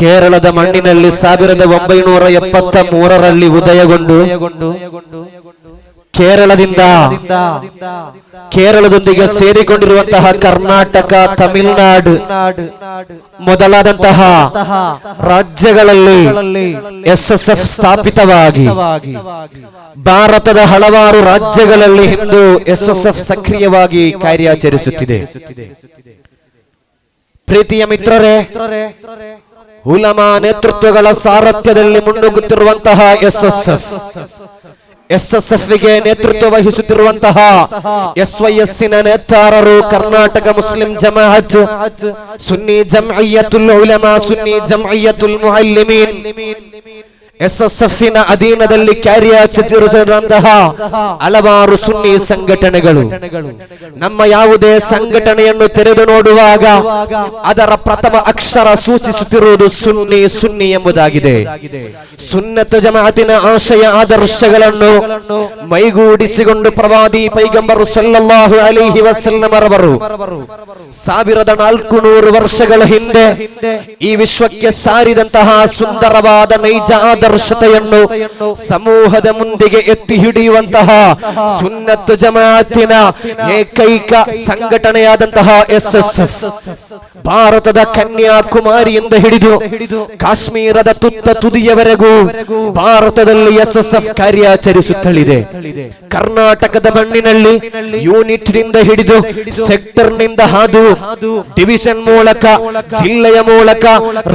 ಕೇರಳದ ಮಣ್ಣಿನಲ್ಲಿ ಸಾವಿರದ ಒಂಬೈನೂರ ಎಪ್ಪತ್ತ ಮೂರರಲ್ಲಿ ಉದಯಗೊಂಡು ಕೇರಳದಿಂದ ಕೇರಳದೊಂದಿಗೆ ಸೇರಿಕೊಂಡಿರುವಂತಹ ಕರ್ನಾಟಕ, ತಮಿಳುನಾಡು ಮೊದಲಾದಂತಹ ರಾಜ್ಯಗಳಲ್ಲಿ ಎಸ್ ಎಸ್ ಎಫ್ ಸ್ಥಾಪಿತವಾಗಿ ಭಾರತದ ಹಲವಾರು ರಾಜ್ಯಗಳಲ್ಲಿ ಇಂದು ಎಸ್ ಎಸ್ ಎಫ್ ಸಕ್ರಿಯವಾಗಿ ಕಾರ್ಯಾಚರಿಸುತ್ತಿದೆ. ಪ್ರೀತಿಯ ಮಿತ್ರರೇ, ಉಲಮಾ ನೇತೃತ್ವಗಳ ಸಾರಥ್ಯದಲ್ಲಿ ಮುನ್ನುಗ್ಗುತ್ತಿರುವಂತಹ S S F S S ಎಫ್ಗೆ ನೇತೃತ್ವ ವಹಿಸುತ್ತಿರುವಂತಹ ಎಸ್ ವೈ ಎಸ್ನ ನೇತಾರರು ಕರ್ನಾಟಕ ಮುಸ್ಲಿಂ ಜಮಾಅತ್ ಸುನ್ನಿ ಜಮ್ಅಯ್ಯತುಲ್ ಉಲಮಾ, ಸುನ್ನಿ ಜಮ್ಅಯ್ಯತುಲ್ ಮುಅಲ್ಲಿಮೀನ್. ಎಸ್ ಎಸ್ ಅಧೀನದಲ್ಲಿ ಕಾರ್ಯಾಚರಿಸಿರುವಂತಹ ಹಲವಾರು ಸುನ್ನಿ ಸಂಘಟನೆಗಳು. ನಮ್ಮ ಯಾವುದೇ ಸಂಘಟನೆಯನ್ನು ತೆರೆದು ನೋಡುವಾಗ ಅದರ ಪ್ರಥಮ ಅಕ್ಷರ ಸೂಚಿಸುತ್ತಿರುವುದು ಸುನ್ನಿ ಸುನ್ನಿ ಎಂಬುದಾಗಿದೆ. ಸುನ್ನತ ಜಮಾತಿನ ಆಶಯ ಆದರ್ಶಗಳನ್ನು ಮೈಗೂಡಿಸಿಕೊಂಡು ಪ್ರವಾದಿ ಪೈಗಂಬರು ಸಲ್ಲಲ್ಲಾಹು ಅಲಿಹಿ ವಸಲ್ಲಮರವರು ಸಾವಿರದ ನಾಲ್ಕು ನೂರು ವರ್ಷಗಳ ಹಿಂದೆ ಈ ವಿಶ್ವಕ್ಕೆ ಸಾರಿದಂತಹ ಸುಂದರವಾದ ನೈಜ ಆದರ್ಶತೆಯನ್ನು ಸಮೂಹದ ಮುಂದಿಗೆ ಎತ್ತಿ ಹಿಡಿಯುವಂತಹ ಸುನ್ನತ್ತು ಜಮಾತಿನ ಏಕೈಕ ಸಂಘಟನೆಯಾದಂತಹ ಎಸ್ ಎಸ್ ಎಫ್ ಭಾರತದ ಕನ್ಯಾಕುಮಾರಿಯಿಂದ ಹಿಡಿದು ಕಾಶ್ಮೀರದ ತುತ್ತ ತುದಿಯವರೆಗೂ ಭಾರತದಲ್ಲಿ ಎಸ್ ಎಸ್ ಎಫ್ ಕಾರ್ಯಾಚರಿಸುತ್ತಲಿದೆ. ಕರ್ನಾಟಕದ ಮಣ್ಣಿನಲ್ಲಿ ಯೂನಿಟ್ನಿಂದ ಹಿಡಿದು ಸೆಕ್ಟರ್ನಿಂದ ಹಾದು ಡಿವಿಷನ್ ಮೂಲಕ, ಜಿಲ್ಲೆಯ ಮೂಲಕ,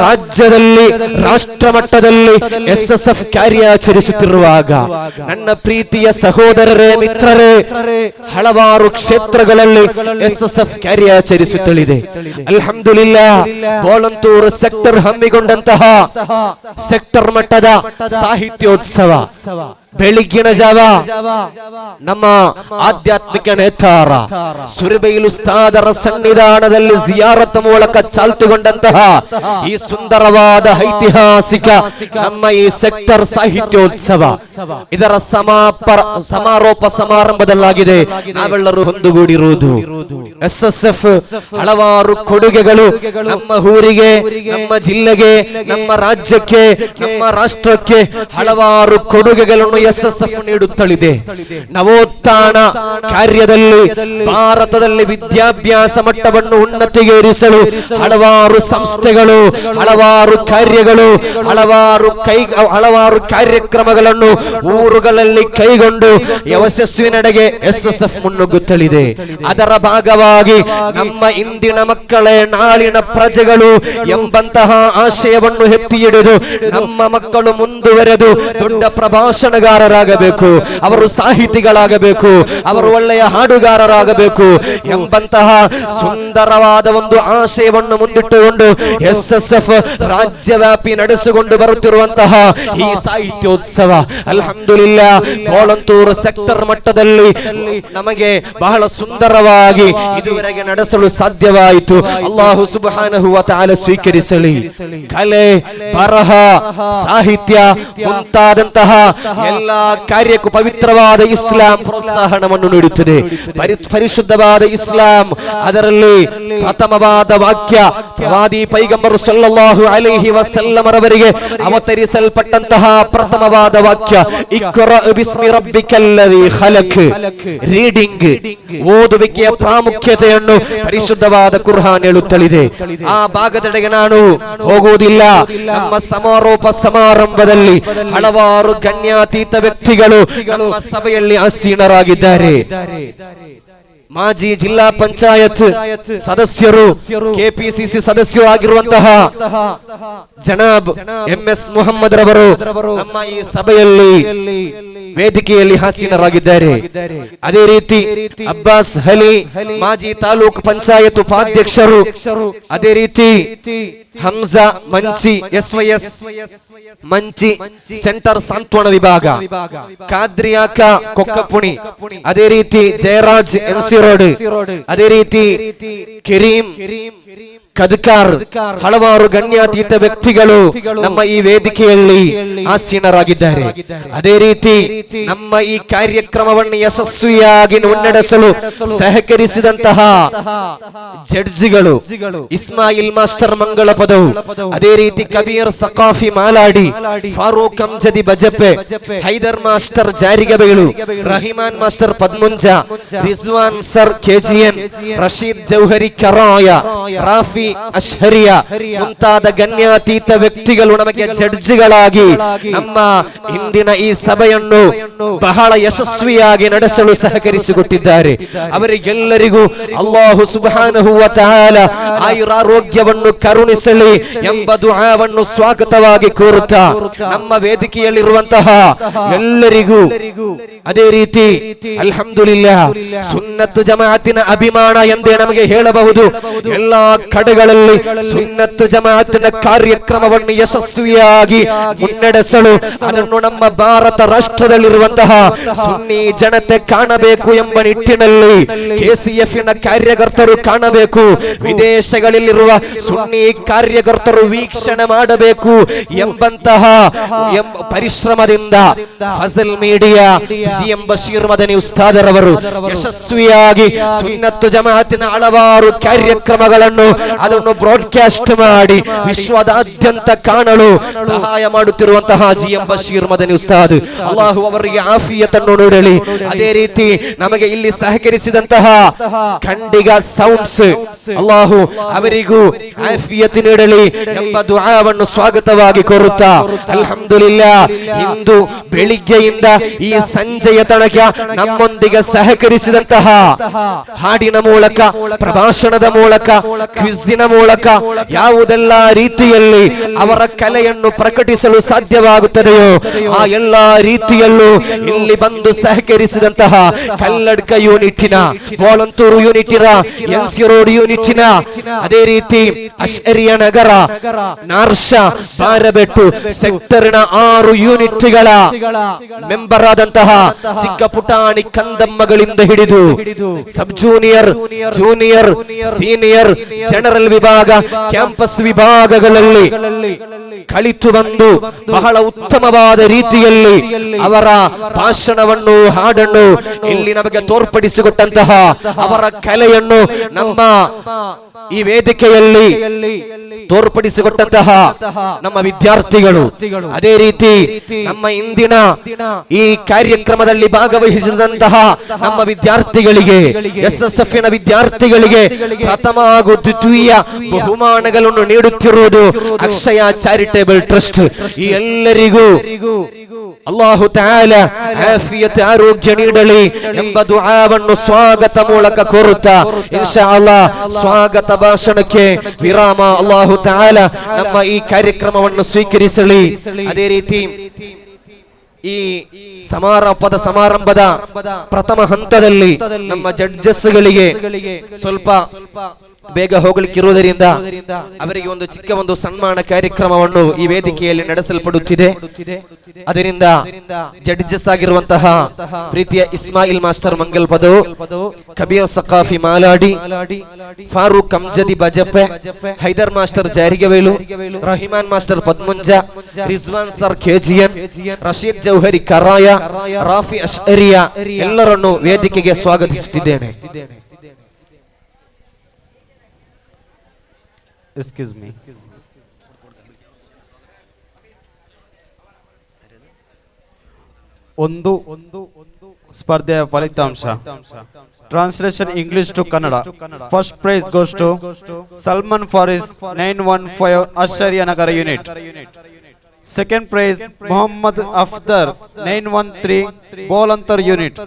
ರಾಜ್ಯದಲ್ಲಿ ರಾಷ್ಟ್ರ ಮಟ್ಟದಲ್ಲಿ ಎಸ್ ಎಸ್ ಎಫ್ ಕಾರ್ಯಾಚರಿಸುತ್ತಿರುವಾಗ ನನ್ನ ಪ್ರೀತಿಯ ಸಹೋದರರೇ, ಮಿತ್ರರೇ, ಹಲವಾರು ಕ್ಷೇತ್ರಗಳಲ್ಲಿ ಎಸ್ ಎಸ್ ಎಫ್ ಕಾರ್ಯಾಚರಿಸುತ್ತಲಿದೆ ಅಲ್ಹಮ್ದುಲಿಲ್ಲಾ ಗೋಳಂತೂರು ಸೆಕ್ಟರ್ ಹಮ್ಮಿಕೊಂಡಂತಹ ಸೆಕ್ಟರ್ ಮಟ್ಟದ ಸಾಹಿತ್ಯೋತ್ಸವ. ಬೆಳಿಗ್ಗಿನ ಜಾವ, ನಮ್ಮ ಆಧ್ಯಾತ್ಮಿಕ ನೇತಾರ, ಸುರಿಬೈಲು ಸ್ಥಾದರ ಸನ್ನಿಧಾನದಲ್ಲಿ ಜಿಯಾರತ್ ಮೂಲಕ ಚಾಲ್ತುಗೊಂಡಂತಹ ಈ ಸುಂದರವಾದ ಐತಿಹಾಸಿಕ ನಮ್ಮ ಈ ಸೆಕ್ಟರ್ ಸಾಹಿತ್ಯೋತ್ಸವ ಇದರ ಸಮಾಪ ಸಮಾರೋಪ ಸಮಾರಂಭದಲ್ಲಾಗಿದೆ. ನಾವೆಲ್ಲರೂ ಹೊಂದುಗೂಡಿರುವುದು ಎಸ್ ಎಸ್ ಎಫ್ ಹಲವಾರು ಕೊಡುಗೆಗಳು ನಮ್ಮ ಊರಿಗೆ, ನಮ್ಮ ಜಿಲ್ಲೆಗೆ, ನಮ್ಮ ರಾಜ್ಯಕ್ಕೆ, ನಮ್ಮ ರಾಷ್ಟ್ರಕ್ಕೆ ಹಲವಾರು ಕೊಡುಗೆಗಳನ್ನು ಎಸ್ ಎಫ್ ನೀಡುತ್ತಲಿದೆ. ನವೋತ್ಥಾನ ಕಾರ್ಯದಲ್ಲಿ ಭಾರತದಲ್ಲಿ ವಿದ್ಯಾಭ್ಯಾಸ ಮಟ್ಟವನ್ನು ಉನ್ನತಿಗೇರಿಸಲು ಹಲವಾರು ಸಂಸ್ಥೆಗಳು, ಹಲವಾರು ಕಾರ್ಯಗಳು, ಹಲವಾರು ಕೈ, ಹಲವಾರು ಕಾರ್ಯಕ್ರಮಗಳನ್ನು ಊರುಗಳಲ್ಲಿ ಕೈಗೊಂಡು ಯಶಸ್ವಿನೆಡೆಗೆ ಎಸ್ ಎಸ್ ಎಫ್ ಮುನ್ನುಗ್ಗುತ್ತಲಿದೆ. ಅದರ ಭಾಗವಾಗಿ ನಮ್ಮ ಇಂದಿನ ಮಕ್ಕಳೇ, ನಾಳಿನ ಪ್ರಜೆಗಳು ಎಂಬಂತಹ ಆಶಯವನ್ನು ಎತ್ತಿ ಹಿಡಿದು ನಮ್ಮ ಮಕ್ಕಳು ಮುಂದುವರೆದು ದೊಡ್ಡ ಪ್ರಭಾಷಣಗಾರರಾಗಬೇಕು ಅವರು ಸಾಹಿತಿಗಳಾಗಬೇಕು, ಅವರು ಒಳ್ಳೆಯ ಹಾಡುಗಾರರಾಗಬೇಕು ಎಂಬಂತಹ ಸುಂದರವಾದ ಒಂದು ಆಶಯವನ್ನು ಮುಂದಿಟ್ಟುಕೊಂಡು ಎಸ್ ಎಸ್ ಎಫ್ ರಾಜ್ಯವ್ಯಾಪಿ ನಡೆಸಿಕೊಂಡು ಬರುತ್ತಿರುವಂತಹ ಈ ಸಾಹಿತ್ಯೋತ್ಸವ. ಅಲ್ಹಮ್ದುಲಿಲ್ಲ ಕೋಳಂತೂರು ಸೆಕ್ಟರ್ ಮಟ್ಟದಲ್ಲಿ ನಮಗೆ ಬಹಳ ಸುಂದರವಾಗಿ ಇದುವರೆಗೆ ನಡೆಸಲು ಸಾಧ್ಯವಾಯಿತು. ಅಲ್ಲಾಹು ಸುಬಹಾನ ವ ತಆಲ ಸ್ವೀಕರಿಸಲಿ. ಕಲೆ, ಬರಹ, ಸಾಹಿತ್ಯ ಮುಂತಾದಂತಹ ಎಲ್ಲಾ ಕಾರ್ಯಕ್ಕೂ ಪವಿತ್ರವಾದ ಇಸ್ಲಾಂ ಪ್ರೋತ್ಸಾಹನವನ್ನು ನೀಡುತ್ತದೆ ಪರಿ- ಪರಿಶುದ್ಧವಾದ ಇಸ್ಲಾಂ ಅದರಲ್ಲಿ ಪ್ರಥಮವಾದ ವಾಕ್ಯ ಪ್ರವಾದಿ ಪೈಗಂಬರು ಸಲ್ಲಲ್ಲಾಹು ಅಲೈಹಿ ವಸಲ್ಲಮರವರಿಗೆ ಅವತರಿಸಲ್ಪಟ್ಟಂತಹ ಪ್ರಥಮವಾದ ವಾಕ್ಯ ಇಕ್ರ ಬಿಸ್ಮಿ ರಬ್ಬಿಕಲ್ಲದಿ ಖಲಕ್ ರೀಡಿಂಗ್ ಓದುವಿಕೆಯ ಪ್ರಾಮುಖ್ಯತೆಯನ್ನು ಪರಿಶುದ್ಧವಾದ ಕುರ್ಹಾನ್ ಹೇಳುತ್ತಲಿದೆ ಆ ಭಾಗದೆಡೆಗೆ ನಾನು ಹೋಗುವುದಿಲ್ಲ ನಮ್ಮ ಸಮಾರೋಪ ಸಮಾರಂಭದಲ್ಲಿ ಹಲವಾರು ಗಣ್ಯಾತೀತ ವ್ಯಕ್ತಿಗಳು ನಮ್ಮ ಸಭೆಯಲ್ಲಿ ಆಸೀನರಾಗಿದ್ದಾರೆ. ಮಾಜಿ ಜಿಲ್ಲಾ ಪಂಚಾಯತ್ ಸದಸ್ಯರು, ಕೆಪಿಸಿಸಿ ಸದಸ್ಯರು ಆಗಿರುವಂತಹ ಜನಾಬ್ ಎಂ ಎಸ್ ಮೊಹಮ್ಮದ್ ರವರು ನಮ್ಮ ಈ ಸಭೆಯಲ್ಲಿ ವೇದಿಕೆಯಲ್ಲಿ ಹಾಸೀನರಾಗಿದ್ದಾರೆ ಅದೇ ರೀತಿ ಅಬ್ಬಾಸ್ ಹಲಿ, ಮಾಜಿ ತಾಲೂಕು ಪಂಚಾಯತ್ ಉಪಾಧ್ಯಕ್ಷರು, ಅದೇ ರೀತಿ Hamsa Manchi, S Y S Manchi, centre ಸಾಂತ್ವನ ವಿಭಾಗ, ಕಾದ್ರಿಯಾಕ ಕೊಕ್ಕಪುಣಿ, ಅದೇ ರೀತಿ ಜಯರಾಜ್ ಎನ್ಸಿ ರೋಡ್ ಅದೇ ರೀತಿ ಕಿರೀಂ ಕದಕಾರ್ ಹಲವಾರು ಗಣ್ಯಾತೀತ ವ್ಯಕ್ತಿಗಳು ನಮ್ಮ ಈ ವೇದಿಕೆಯಲ್ಲಿ ಆಸೀನರಾಗಿದ್ದಾರೆ. ಅದೇ ರೀತಿ ನಮ್ಮ ಈ ಕಾರ್ಯಕ್ರಮವನ್ನು ಯಶಸ್ವಿಯಾಗಿ ಮುನ್ನಡೆಸಲು ಸಹಕರಿಸಿದಂತಹ ಜಡ್ಜಿಗಳು ಇಸ್ಮಾಯಿಲ್ ಮಾಸ್ಟರ್ ಮಂಗಳ ಪದವು ಅದೇ ರೀತಿ Kabir Saqafi Maladi Farooq Amjadi Bajpe Haider master Jarigebailu Rahiman master Padmunja Rizwan sir KGN Rasheed Jauhari Karaya Rafi Ashariya ಮುಂತಾದ ಗಣ್ಯಾತೀತ ವ್ಯಕ್ತಿಗಳು ನಮಗೆ ಜಡ್ಜ್ಗಳಾಗಿ ನಮ್ಮ ಹಿಂದಿನ ಈ ಸಭೆಯನ್ನು ಬಹಳ ಯಶಸ್ವಿಯಾಗಿ ನಡೆಸಲು ಸಹಕರಿಸಿಕೊಟ್ಟಿದ್ದಾರೆ. ಅವರಿಗೆಲ್ಲರಿಗೂ ಅಲ್ಲಾಹು ಸುಬಾನ ವ ತಆಲ ಆಯುರಾರೋಗ್ಯವನ್ನು ಕರುಣಿಸಲಿ ಎಂಬ ದುಆವನ್ನು ಸ್ವಾಗತವಾಗಿ ಕೋರುತ್ತಾ ನಮ್ಮ ವೇದಿಕೆಯಲ್ಲಿರುವಂತಹ ಎಲ್ಲರಿಗೂ ಅದೇ ರೀತಿ ಅಲ್ಹಮ್ದುಲಿಲ್ಲ ಸುನ್ನತ್ ಜಮಾತಿನ ಅಭಿಮಾನ ಎಂದೇ ನಮಗೆ ಹೇಳಬಹುದು. ಎಲ್ಲಾ ಕಡೆಗಳಲ್ಲಿ ಸುನ್ನತ್ತು ಜಮಾತಿನ ಕಾರ್ಯಕ್ರಮವನ್ನು ಯಶಸ್ವಿಯಾಗಿ ಮುನ್ನಡೆಸಲು ಅದನ್ನು ನಮ್ಮ ಭಾರತ ರಾಷ್ಟ್ರದಲ್ಲಿರುವಂತಹ ಸುನ್ನಿ ಜನತೆ ಕಾಣಬೇಕು ಎಂಬ ನಿಟ್ಟಿನಲ್ಲಿ ಕೆಸಿಎಫ್ನ ಕಾರ್ಯಕರ್ತರು ಕಾಣಬೇಕು. ವಿದೇಶಗಳಲ್ಲಿರುವ ಸುನ್ನಿ ಕಾರ್ಯಕರ್ತರು ವೀಕ್ಷಣೆ ಮಾಡಬೇಕು ಎಂಬಂತಹ ಎಂಬ ಪರಿಶ್ರಮದಿಂದ Fazal media G M Basheer Madani ಉಸ್ತಾದರವರು ಯಶಸ್ವಿಯಾಗಿ ಸುನ್ನತ್ತು ಜಮಾತಿನ ಹಲವಾರು ಕಾರ್ಯಕ್ರಮಗಳನ್ನು ಅದನ್ನು ಬ್ರಾಡ್ಕಾಸ್ಟ್ ಮಾಡಿ ವಿಶ್ವದಾದ್ಯಂತ ಕಾಣಲು ಸಹಾಯ ಮಾಡುತ್ತಿರುವಂತಹ ಜಿ ಎಂ ಬಶೀರ್ ಮದನಿ ಉಸ್ತಾದ್. ಅಲ್ಲಾಹು ಅವರಿಗೆ ಆಫಿಯತನ್ನು ನೀಡಲಿ. ಅದೇ ರೀತಿ ನಮಗೆ ಇಲ್ಲಿ ಸಹಕರಿಸಿದಂತಹ ಖಂಡಿಗ ಸೌಂಡ್ಸ್, ಅಲ್ಲಾಹು ಅವರಿಗೂ ಆಫಿಯತ್ ನೀಡಲಿ ಎಂಬ ದುಆವನ್ನು ಸ್ವಾಗತವಾಗಿ ಕೋರುತ್ತಾ, ಅಲ್ಹಮ್ದುಲಿಲ್ಲಾ, ಇಂದು ಬೆಳಿಗ್ಗೆಯಿಂದ ಈ ಸಂಜೆಯ ತನಕ ನಮ್ಮೊಂದಿಗೆ ಸಹಕರಿಸಿದಂತಹ ಹಾಡಿನ ಮೂಲಕ, ಪ್ರಭಾಷಣದ ಮೂಲಕ ಕ್ವಿಜ್ಜಿನ ಮೂಲಕ ಯಾವುದೆಲ್ಲ ರೀತಿಯಲ್ಲಿ ಅವರ ಕಲೆಯನ್ನು ಪ್ರಕಟಿಸಲು ಸಾಧ್ಯವಾಗುತ್ತದೆಯೋ ಆ ಎಲ್ಲಾ ರೀತಿಯಲ್ಲೂ ಇಲ್ಲಿ ಬಂದು ಸಹಕರಿಸಿದಂತಹ ಕಲ್ಲಡ್ಕ ಯೂನಿಟಿನ, ವಾಲಂತೂರು ಎನ್ ಸಿ ರೋಡ್ ಯೂನಿಟಿನ, ಅದೇ ರೀತಿ ಅಶ್ವರಿಯ ನಗರ, ನಾರ್ಷ, ಬಾರಬೆಟ್ಟು, ಸೆಕ್ಟರ್ನ ಆರು ಯೂನಿಟ್ಗಳ ಮೆಂಬರ್ ಆದಂತಹ ಚಿಕ್ಕ ಪುಟಾಣಿ ಕಂದಮ್ಮಗಳಿಂದ ಹಿಡಿದು sub junior junior, senior, general ವಿಭಾಗ, ಕ್ಯಾಂಪಸ್ ವಿಭಾಗಗಳಲ್ಲಿ ಕಳಿತು ಬಂದು ಬಹಳ ಉತ್ತಮವಾದ ರೀತಿಯಲ್ಲಿ ಅವರ ಭಾಷಣವನ್ನು, ಹಾಡನ್ನು ಇಲ್ಲಿ ನಮಗೆ ತೋರ್ಪಡಿಸಿಕೊಟ್ಟಂತಹ ಅವರ ಕಲೆಯನ್ನು ನಮ್ಮ ಈ ವೇದಿಕೆಯಲ್ಲಿ ತೋರ್ಪಡಿಸಿಕೊಟ್ಟಂತಹ ನಮ್ಮ ವಿದ್ಯಾರ್ಥಿಗಳು. ಅದೇ ರೀತಿ ನಮ್ಮ ಇಂದಿನ ಈ ಕಾರ್ಯಕ್ರಮದಲ್ಲಿ ಭಾಗವಹಿಸಿದಂತಹ ನಮ್ಮ ವಿದ್ಯಾರ್ಥಿಗಳಿಗೆ ಎಸ್ ಎಸ್ ಎಫ್ನ ವಿದ್ಯಾರ್ಥಿಗಳಿಗೆ ಪ್ರಥಮ ಹಾಗೂ ದ್ವಿತೀಯ ಬಹುಮಾನಗಳನ್ನು ನೀಡುತ್ತಿರುವುದು ಅಕ್ಷಯ ಚಾರಿಟೇಬಲ್ ಟ್ರಸ್ಟ್. ಈ ಎಲ್ಲರಿಗೂ ಅಲ್ಲಾಹು ತಾಲ ಆಫಿಯತ್ ಆರೋಗ್ಯ ನೀಡಲಿ ಎಂಬ ದುಆವನ್ನು ಸ್ವಾಗತ ಮೂಲಕ ಕೋರುತ್ತಾ ಇನ್ಶಾ ಅಲ್ಲಾ ಸ್ವಾಗತ ಭಾಷಣಕ್ಕೆ ವಿರಾಮ. ಅಲ್ಲಾಹು ತಾಲ ನಮ್ಮ ಈ ಕಾರ್ಯಕ್ರಮವನ್ನು ಸ್ವೀಕರಿಸಲಿ. ಅದೇ ರೀತಿ ಈ ಸಮಾರಂಭದ ಸಮಾರಂಭದ ಪ್ರಥಮ ಹಂತದಲ್ಲಿ ನಮ್ಮ ಜಡ್ಜಸ್ಗಳಿಗೆ ಸ್ವಲ್ಪ ಬೇಗ ಹೋಗಲಿಕ್ಕಿರುವುದರಿಂದ ಅವರಿಗೆ ಒಂದು ಚಿಕ್ಕ ಒಂದು ಸನ್ಮಾನ ಕಾರ್ಯಕ್ರಮವನ್ನು ಈ ವೇದಿಕೆಯಲ್ಲಿ ನಡೆಸಲ್ಪಡುತ್ತಿದೆ. ಅದರಿಂದ ಜಡ್ಜಸ್ ಆಗಿರುವಂತಹ ಪ್ರೀತಿಯ Ismail master Mangalpadavu Kabir Saqafi Maladi, Farooq Amjadi Bajpe Haider master Jarigebailu, Rahiman master Padmunja, Rizwan sir KGN Rasheed Jauhari Karaya, Rafi Ashariya ಎಲ್ಲರನ್ನು ವೇದಿಕೆಗೆ ಸ್ವಾಗತಿಸುತ್ತಿದ್ದೇನೆ. Excuse me. ಒಂದು ಸ್ಪರ್ಧೆಯ ಫಲಿತಾಂಶ translation English to Kannada first prize goes to Salman Faris nine one five ಆಶ್ಚರ್ಯ ನಗರ unit second prize Mohammed Afdar nine one three ಬೋಲಂತರ್ unit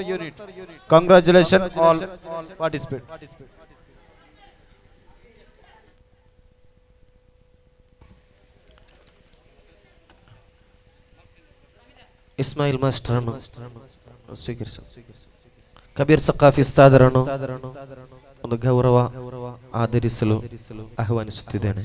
congratulation all participate Ismail ಮಾಸ್ಟರನ್ನು ಸ್ವೀಕರಿಸ. ಕಬೀರ್ ಸಕಾಫಿ ಉಸ್ತಾದರನ್ನು ಒಂದು ಗೌರವ ಆಧರಿಸಲು ಆಹ್ವಾನಿಸುತ್ತಿದ್ದೇನೆ.